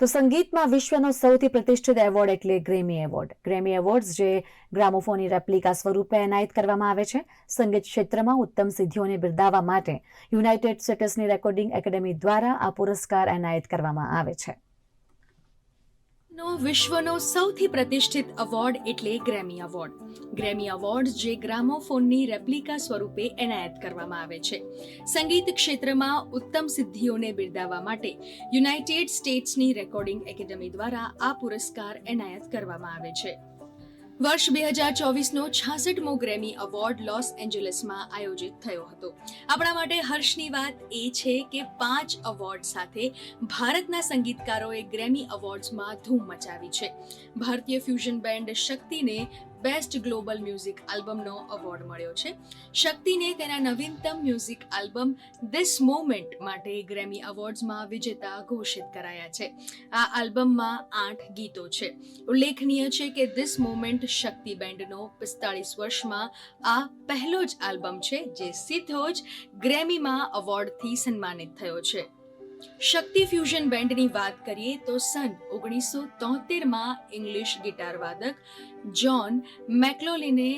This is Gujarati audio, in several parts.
તો સંગીતમાં વિશ્વનો સૌથી પ્રતિષ્ઠિત એવોર્ડ એટલે ગ્રેમી એવોર્ડ ગ્રેમી એવોર્ડ્સ જે ગ્રામોફોનની રેપ્લિકા સ્વરૂપે એનાયત કરવામાં આવે છે. સંગીત ક્ષેત્રમાં ઉત્તમ સિદ્ધિઓને બિરદાવવા માટે યુનાઇટેડ સ્ટેટ્સની રેકોર્ડિંગ એકેડેમી દ્વારા આ પુરસ્કાર એનાયત કરવામાં આવે છે. નો વિશ્વનો સૌથી પ્રતિષ્ઠિત અવોર્ડ એટલે ગ્રેમી અવોર્ડ ગ્રેમી અવોર્ડ જે ગ્રામોફોનની રેપ્લિકા સ્વરૂપે એનાયત કરવામાં આવે છે. સંગીત ક્ષેત્રમાં ઉત્તમ સિદ્ધિઓને બિરદાવવા માટે યુનાઇટેડ સ્ટેટ્સની રેકોર્ડિંગ એકેડમી દ્વારા આ પુરસ્કાર એનાયત કરવામાં આવે છે. વર્ષ બે હજાર ચોવીસનો છાસઠમો ગ્રેમી એવોર્ડ લોસ એન્જલસમાં આયોજિત થયો હતો. આપણા માટે હર્ષની વાત એ છે કે પાંચ એવોર્ડ સાથે ભારતના સંગીતકારોએ ગ્રેમી એવોર્ડ્સમાં ધૂમ મચાવી છે. ભારતીય ફ્યુઝન બેન્ડ શક્તિને બેસ્ટ ગ્લોબલ મ્યુઝિક આલ્બમનો અવોર્ડ મળ્યો છે. શક્તિને તેના નવીનતમ મ્યુઝિક આલ્બમ ધીસ મોમેન્ટ માટે ગ્રેમી એવોર્ડ્સમાં વિજેતા ઘોષિત કરાયા છે. આ આલ્બમમાં આઠ ગીતો છે. ઉલ્લેખનીય છે કે ધીસ મોમેન્ટ શક્તિ બેન્ડનો પિસ્તાળીસ વર્ષમાં આ પહેલો જ આલ્બમ છે, જે સીધો જ ગ્રેમીમાં અવોર્ડથી સન્માનિત થયો છે. શક્તિ ફ્યુઝન બેન્ડની વાત કરીએ તો સન ઓગણીસો તોતેરમાં ઇંગ્લિશ ગિટાર વાદક જ્હોન મેકલોલિને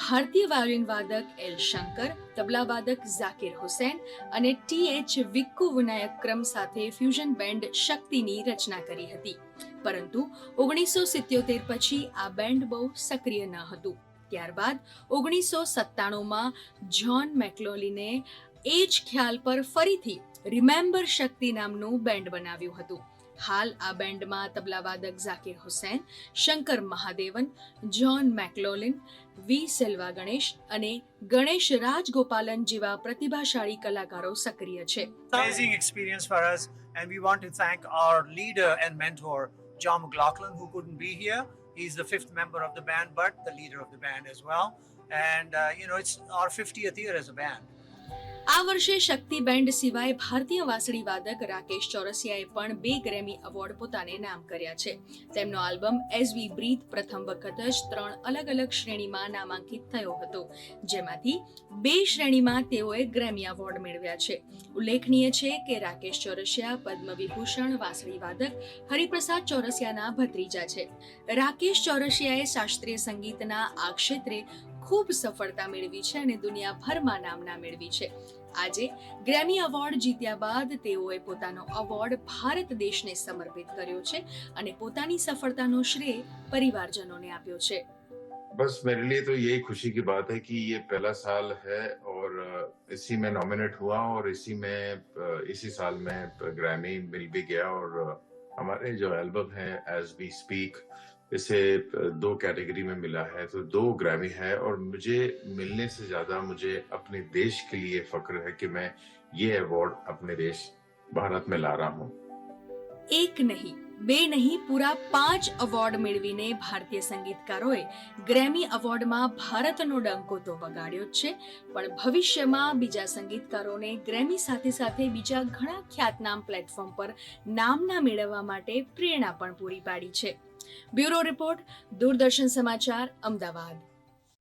ભારતીય વાયોલિન વાદક એલ શંકર, તબલા વાદક ઝાકિર હુસેન અને ટી એચ વિક્કુ વિનાયક ક્રમ સાથે ફ્યુઝન બેન્ડ શક્તિની રચના કરી હતી. પરંતુ ઓગણીસો સિત્યોતેર પછી આ બેન્ડ બહુ સક્રિય ન હતું. ત્યારબાદ ઓગણીસો સત્તાણુંમાં જ્હોન મેક્લોલિને એ જ ખ્યાલ પર ફરીથી રિમેમ્બર શક્તિ નામનું બેન્ડ બનાવ્યું હતું હાલ આ બેન્ડમાં તબલાવાદક Zakir Hussain Shankar Mahadevan John McLaughlin V Selva Ganesh અને ગણેશ રાજગોપાલન જેવા પ્રતિભાશાળી કલાકારો સક્રિય છે amazing experience for us, and we want to thank our leader and mentor, John McLaughlin, who couldn't be here. He's the fifth member of the band, but the leader of the band as well. And uh, you know, it's our 50th year as a band. આ વર્ષે શક્તિ બેન્ડ સિવાય ભારતીય વાંસળી વાદક રાકેશ ચોરસિયાએ પણ બે ગ્રેમી એવોર્ડ પોતાને નામ કર્યા છે. તેમનો આલ્બમ એઝ વી બ્રીથ પ્રથમ વખત જ ત્રણ અલગ અલગ શ્રેણીમાં નામાંકિત થયો હતો. જેમાંથી બે શ્રેણીમાં તેઓએ ગ્રેમી એવોર્ડ મેળવ્યા છે. ઉલ્લેખનીય છે કે રાકેશ ચોરસિયા પદ્મ વિભૂષણ વાંસળી વાદક, હરિપ્રસાદ ચોરસિયાના ભત્રીજા છે. રાકેશ ચોરસિયાએ શાસ્ત્રીય સંગીતના આ ક્ષેત્રે ખૂબ સફળતા મેળવી છે અને દુનિયાભરમાં નામના મેળવી છે. આજે ગ્રેમી એવોર્ડ જીત્યા બાદ તેઓએ પોતાનો એવોર્ડ ભારત દેશને સમર્પિત કર્યો છે અને પોતાની સફળતાનો શ્રેય પરિવારજનોને આપ્યો છે बस मेरे लिए तो यही खुशी की बात है कि ये पहला साल है और अ, इसी में नॉमिनेट हुआ और इसी में अ, इसी साल में ग्रैमी मिल भी गया और अ, हमारे जो एल्बम है एज वी स्पीक इसे अ, दो कैटेगरी में मिला है तो दो ग्रैमी है और मुझे मिलने से ज्यादा मुझे अपने देश के लिए फक्र है कि मैं ये अवार्ड अपने देश भारत में ला रहा हूँ એક નહીં બે નહીં પૂરા પાંચ એવોર્ડ મેળવીને ભારતીય સંગીતકારોએ ગ્રેમી એવોર્ડમાં ભારતનો ડંકો તો વગાડ્યો જ છે પણ ભવિષ્યમાં બીજા સંગીતકારોને ગ્રેમી સાથે સાથે બીજા ઘણા ખ્યાતનામ પ્લેટફોર્મ પર નામના મેળવવા માટે પ્રેરણા પણ પૂરી પાડી છે બ્યુરો રિપોર્ટ દૂરદર્શન સમાચાર અમદાવાદ.